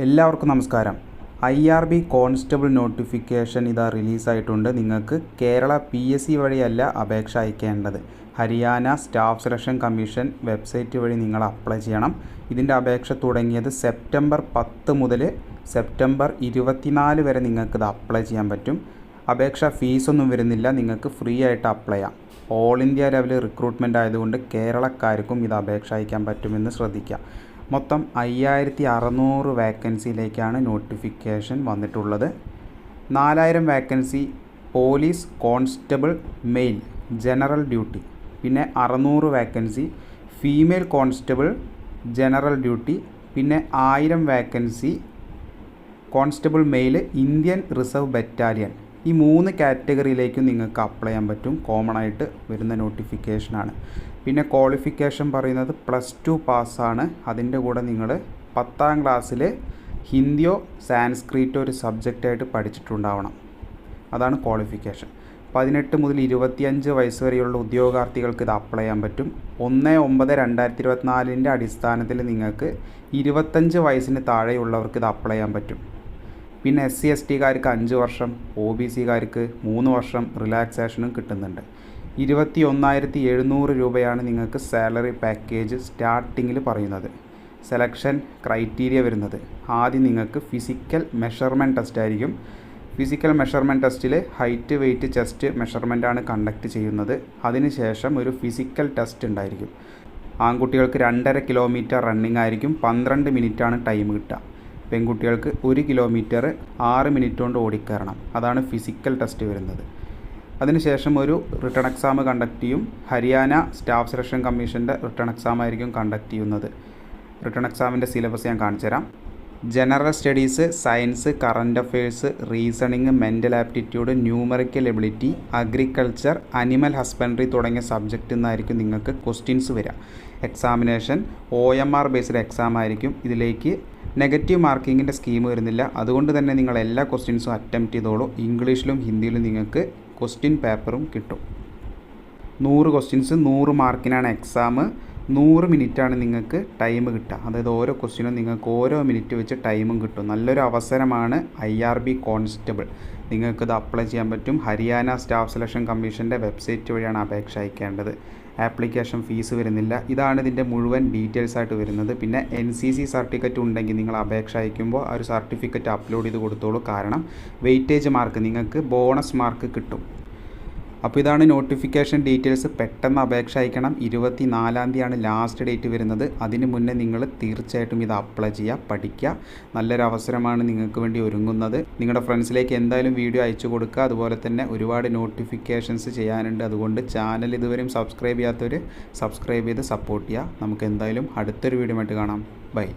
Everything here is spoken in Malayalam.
എല്ലാവർക്കും നമസ്കാരം. I R B constable notification ഇതാ റിലീസായിട്ടുണ്ട്. നിങ്ങൾക്ക് കേരള പി എസ് സി വഴിയല്ല അപേക്ഷ അയക്കേണ്ടത്. Haryana staff selection commission website വഴി നിങ്ങൾ അപ്ലൈ ചെയ്യണം. ഇതിന്റെ അപേക്ഷ തുടങ്ങിയത് സെപ്റ്റംബർ പത്ത് മുതൽ സെപ്റ്റംബർ ഇരുപത്തിനാല് വരെ നിങ്ങൾക്ക് ഇത് അപ്ലൈ ചെയ്യാൻ പറ്റും. അപേക്ഷ ഫീസൊന്നും വരുന്നില്ല. നിങ്ങൾക്ക് ഫ്രീ ആയിട്ട് അപ്ലൈ ചെയ്യാം. ഓൾ ഇന്ത്യ ലെവൽ റിക്രൂട്ട്മെന്റ് ആയതുകൊണ്ട് കേരളക്കാർക്കും ഇത് അപേക്ഷ അയക്കാൻ പറ്റുമെന്ന് ശ്രദ്ധിക്കുക മൊത്തം അയ്യായിരത്തി അറുന്നൂറ് വേക്കൻസിയിലേക്കാണ് നോട്ടിഫിക്കേഷൻ വന്നിട്ടുള്ളത്. നാലായിരം vacancy police constable male general duty പിന്നെ അറുന്നൂറ് vacancy female constable general duty പിന്നെ ആയിരം vacancy constable male Indian reserve battalion ഈ മൂന്ന് കാറ്റഗറിയിലേക്കും നിങ്ങൾക്ക് അപ്ലൈ ചെയ്യാൻ പറ്റും. കോമൺ ആയിട്ട് വരുന്ന നോട്ടിഫിക്കേഷനാണ് പിന്നെ ക്വാളിഫിക്കേഷൻ പറയുന്നത് പ്ലസ് ടു പാസ്സാണ് അതിന്റെ കൂടെ നിങ്ങൾ പത്താം ക്ലാസ്സിൽ ഹിന്ദിയോ സാൻസ്ക്രിറ്റോ ഒരു സബ്ജക്റ്റായിട്ട് പഠിച്ചിട്ടുണ്ടാവണം. അതാണ് ക്വാളിഫിക്കേഷൻ പതിനെട്ട് മുതൽ ഇരുപത്തിയഞ്ച് വയസ്സ് വരെയുള്ള ഉദ്യോഗാർത്ഥികൾക്ക് ഇത് അപ്ലൈ ചെയ്യാൻ പറ്റും. ഒന്ന് ഒമ്പത് രണ്ടായിരത്തി ഇരുപത്തിനാലിന്റെ അടിസ്ഥാനത്തിൽ നിങ്ങൾക്ക് ഇരുപത്തഞ്ച് വയസ്സിന് താഴെയുള്ളവർക്ക് ഇത് അപ്ലൈ ചെയ്യാൻ പറ്റും. പിന്നെ എസ് സി എസ് ടിക്കാർക്ക് അഞ്ച് വർഷം ഒ ബി സിക്കാർക്ക് മൂന്ന് വർഷം റിലാക്സേഷനും കിട്ടുന്നുണ്ട്. ഇരുപത്തി ഒന്നായിരത്തി എഴുന്നൂറ് രൂപയാണ് നിങ്ങൾക്ക് സാലറി പാക്കേജ് സ്റ്റാർട്ടിങ്ങിൽ പറയുന്നത്. സെലക്ഷൻ ക്രൈറ്റീരിയ വരുന്നത്. ആദ്യം നിങ്ങൾക്ക് ഫിസിക്കൽ മെഷർമെന്റ് ടെസ്റ്റ് ആയിരിക്കും. ഫിസിക്കൽ മെഷർമെന്റ് ടെസ്റ്റിൽ ഹൈറ്റ് വെയ്റ്റ് ചെസ്റ്റ് മെഷർമെന്റാണ് കണ്ടക്ട് ചെയ്യുന്നത്. അതിനുശേഷം ഒരു ഫിസിക്കൽ ടെസ്റ്റ് ഉണ്ടായിരിക്കും. ആൺകുട്ടികൾക്ക് രണ്ടര കിലോമീറ്റർ റണ്ണിങ് ആയിരിക്കും. പന്ത്രണ്ട് മിനിറ്റാണ് ടൈം കിട്ടുക. പെൺകുട്ടികൾക്ക് ഒരു കിലോമീറ്റർ ആറ് മിനിറ്റ് കൊണ്ട് ഓടിക്കയറണം. അതാണ് ഫിസിക്കൽ ടെസ്റ്റ് വരുന്നത്. അതിനുശേഷം ഒരു റിട്ടേൺ എക്സാം കണ്ടക്ട് ചെയ്യും. ഹരിയാന സ്റ്റാഫ് സെലക്ഷൻ കമ്മീഷന്റെ റിട്ടേൺ എക്സാം ആയിരിക്കും കണ്ടക്ട് ചെയ്യുന്നത്. റിട്ടേൺ എക്സാമിന്റെ സിലബസ് ഞാൻ കാണിച്ചു തരാം. General studies science current affairs reasoning mental aptitude numerical ability agriculture animal husbandry തുടങ്ങിയ സബ്ജക്റ്റിൽ നിന്നായിരിക്കും നിങ്ങൾക്ക് ക്വസ്റ്റ്യൻസ് വരിക. Examination O M R based exam ആയിരിക്കും ഇതിലേക്ക് നെഗറ്റീവ് മാർക്കിങ്ങിന്റെ സ്കീം വരുന്നില്ല. അതുകൊണ്ട് തന്നെ നിങ്ങൾ എല്ലാ ക്വസ്റ്റ്യൻസും അറ്റംപ്റ്റ് ചെയ്തോളൂ. ഇംഗ്ലീഷിലും ഹിന്ദിയിലും നിങ്ങൾക്ക് ക്വസ്റ്റ്യൻ പേപ്പറും കിട്ടും. നൂറ് ക്വസ്റ്റ്യൻസ് നൂറ് മാർക്കിനാണ് എക്സാം. നൂറ് മിനിറ്റാണ് നിങ്ങൾക്ക് ടൈം കിട്ടുക. അതായത് ഓരോ ക്വസ്റ്റ്യനും നിങ്ങൾക്ക് ഓരോ മിനിറ്റ് വെച്ച് ടൈമും കിട്ടും. നല്ലൊരു അവസരമാണ് ഐ ആർ ബി കോൺസ്റ്റബിൾ. നിങ്ങൾക്കിത് അപ്ലൈ ചെയ്യാൻ പറ്റും. ഹരിയാന സ്റ്റാഫ് സെലക്ഷൻ കമ്മീഷന്റെ വെബ്സൈറ്റ് വഴിയാണ് അപേക്ഷ അയക്കേണ്ടത്. ആപ്ലിക്കേഷൻ ഫീസ് വരുന്നില്ല. ഇതാണ് ഇതിന്റെ മുഴുവൻ ഡീറ്റെയിൽസ് ആയിട്ട് വരുന്നത്. പിന്നെ എൻ സി സി സർട്ടിഫിക്കറ്റ് ഉണ്ടെങ്കിൽ നിങ്ങൾ അപേക്ഷ അയക്കുമ്പോൾ ആ ഒരു സർട്ടിഫിക്കറ്റ് അപ്ലോഡ് ചെയ്ത് കൊടുത്തോളൂ. കാരണം വെയിറ്റേജ് മാർക്ക് നിങ്ങൾക്ക് ബോണസ് മാർക്ക് കിട്ടും. അപ്പോൾ ഇതാണ് നോട്ടിഫിക്കേഷൻ ഡീറ്റെയിൽസ് പെട്ടെന്ന് അപേക്ഷ അയക്കണം. ഇരുപത്തി നാലാം തീയതിയാണ് ലാസ്റ്റ് ഡേറ്റ് വരുന്നത്. അതിന് മുന്നേ നിങ്ങൾ തീർച്ചയായിട്ടും ഇത് അപ്ലൈ ചെയ്യുക പഠിക്കുക. നല്ലൊരു അവസരമാണ് നിങ്ങൾക്ക് വേണ്ടി ഒരുങ്ങുന്നത്. നിങ്ങളുടെ ഫ്രണ്ട്സിലേക്ക് എന്തായാലും വീഡിയോ അയച്ചു കൊടുക്കുക. അതുപോലെ തന്നെ ഒരുപാട് നോട്ടിഫിക്കേഷൻസ് ചെയ്യാനുണ്ട്. അതുകൊണ്ട് ചാനൽ ഇതുവരെയും സബ്സ്ക്രൈബ് ചെയ്യാത്തവർ സബ്സ്ക്രൈബ് ചെയ്ത് സപ്പോർട്ട് ചെയ്യുക. നമുക്ക് എന്തായാലും അടുത്തൊരു വീഡിയോ ആയിട്ട് കാണാം. ബൈ